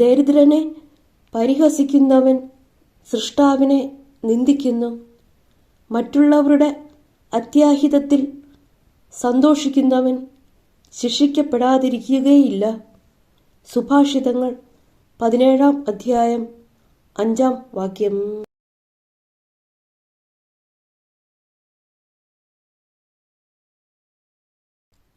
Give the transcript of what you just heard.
ദരിദ്രനെ പരിഹസിക്കുന്നവൻ സൃഷ്ടാവിനെ നിന്ദിക്കുന്നു മറ്റുള്ളവരുടെ അത്യാഹിതത്തിൽ സന്തോഷിക്കുന്നവൻ ശിക്ഷിക്കപ്പെടാതിരിക്കുകയില്ല സുഭാഷിതങ്ങൾ പതിനേഴാം അധ്യായം അഞ്ചാം വാക്യം